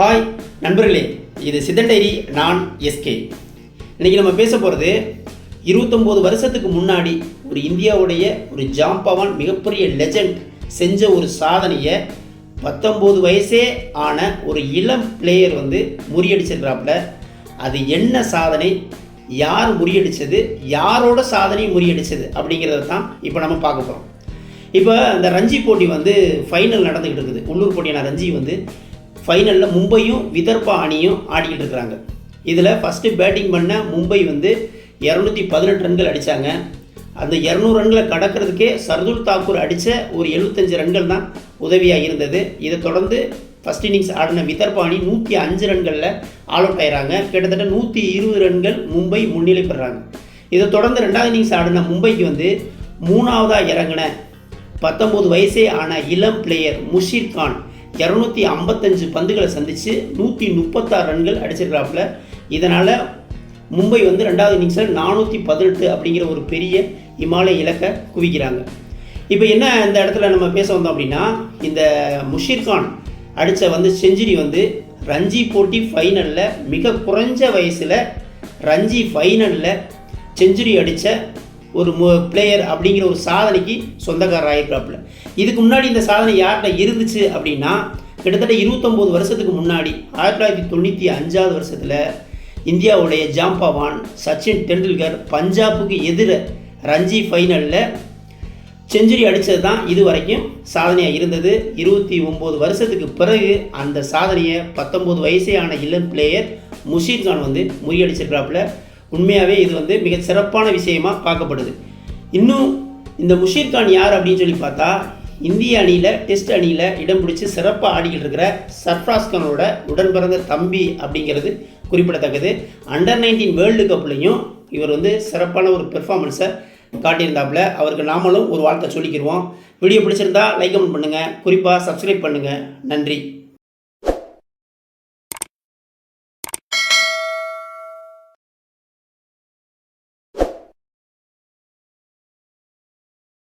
Hi நண்பர்களே இது சித்தன் நான் எஸ்கே இன்னைக்கு நம்ம பேச போகிறது இருபத்தொம்போது வருஷத்துக்கு முன்னாடி ஒரு இந்தியாவுடைய ஒரு ஜாம்பவான் மிகப்பெரிய லெஜண்ட் செஞ்ச ஒரு சாதனையை பத்தொம்போது வயசே ஆன ஒரு இளம் பிளேயர் வந்து முறியடிச்சிருக்கிறாப்புல. அது என்ன சாதனை? யார் முறியடித்தது யாரோட சாதனை முறியடித்தது அப்படிங்கிறத தான் இப்போ நம்ம பார்க்க போகிறோம் இப்போ இந்த ரஞ்சி போட்டி வந்து ஃபைனல் நடந்துக்கிட்டு இருக்குது. உள்ளூர் போட்டியான ரஞ்சி வந்து ஃபைனலில் மும்பையும் விதர்பா அணியும் ஆடிக்கிட்டு இருக்கிறாங்க. இதில் ஃபஸ்ட்டு பேட்டிங் பண்ண மும்பை வந்து இரநூத்தி பதினெட்டு ரன்கள் அடித்தாங்க அந்த இரநூறு ரன்களை கடக்கிறதுக்கே சர்துல் தாக்கூர் அடித்த ஒரு எழுபத்தஞ்சு ரன்கள் தான் உதவியாக இருந்தது. இதை தொடர்ந்து ஃபஸ்ட் இன்னிங்ஸ் ஆடின விதர்பாணி நூற்றி அஞ்சு ரன்களில் ஆல் அவுட் ஆயிடுறாங்க கிட்டத்தட்ட நூற்றி இருபது ரன்கள் மும்பை முன்னிலை பெறாங்க. இதை தொடர்ந்து ரெண்டாவது இன்னிங்ஸ் ஆடின மும்பைக்கு வந்து மூணாவதாக இறங்கின பத்தொம்போது வயசே ஆன இளம் பிளேயர் முஷீர் கான் இரநூத்தி ஐம்பத்தஞ்சு பந்துகளை சந்தித்து நூற்றி முப்பத்தாறு ரன்கள் அடிச்சிருக்கிறாப்புல. இதனால் மும்பை வந்து ரெண்டாவது இன்னிங்ஸில் நானூற்றி பதினெட்டு அப்படிங்கிற ஒரு பெரிய இமாலய இலக்கை குவிக்கிறாங்க. இப்போ என்ன இந்த இடத்துல நம்ம பேச வந்தோம் அப்படின்னா இந்த முஷீர் கான் அடித்த வந்து செஞ்சுரி வந்து ரஞ்சி போட்டி ஃபைனலில் மிக குறைஞ்ச வயசில் ரஞ்சி ஃபைனலில் செஞ்சுரி அடித்த ஒரு மு பிளேயர் அப்படிங்கிற ஒரு சாதனைக்கு சொந்தக்காரர் ஆகிருக்கிறாப்புல இதுக்கு முன்னாடி இந்த சாதனை யார்கிட்ட இருந்துச்சு அப்படின்னா கிட்டத்தட்ட இருபத்தொம்போது வருஷத்துக்கு முன்னாடி ஆயிரத்தி தொள்ளாயிரத்தி தொண்ணூற்றி அஞ்சாவது வருஷத்தில் இந்தியாவுடைய ஜாம்பவான் சச்சின் டெண்டுல்கர் பஞ்சாபுக்கு எதிர ரஞ்சி ஃபைனலில் செஞ்சுரி அடித்தது தான் இது வரைக்கும் சாதனையாக இருந்தது. இருபத்தி ஒம்பது வருஷத்துக்கு பிறகு அந்த சாதனையை பத்தொம்போது வயசே ஆன இளம் பிளேயர் முஷீர் கான் வந்து முறியடிச்சிருக்கிறாப்புல உண்மையாகவே இது வந்து மிக சிறப்பான விஷயமாக பார்க்கப்படுது. இன்னும் இந்த முஷீர் கான் யார் அப்படின்னு சொல்லி பார்த்தா இந்திய அணியில் டெஸ்ட் அணியில் இடம் பிடிச்சி சிறப்பாக ஆடிக்கிட்டு இருக்கிற சர்ஃப்ராஸ் கானோட உடன் பிறந்த தம்பி அப்படிங்கிறது குறிப்பிடத்தக்கது. அண்டர் நைன்டீன் வேர்ல்டு கப்லையும் இவர் வந்து சிறப்பான ஒரு பெர்ஃபார்மன்ஸை காட்டியிருந்தாப்புல. அவருக்கு நாமளும் ஒரு வார்த்தை சொல்லிக்கிடுவோம் வீடியோ பிடிச்சிருந்தா லைக் கமெண்ட் பண்ணுங்கள் குறிப்பாக சப்ஸ்கிரைப் பண்ணுங்கள் நன்றி.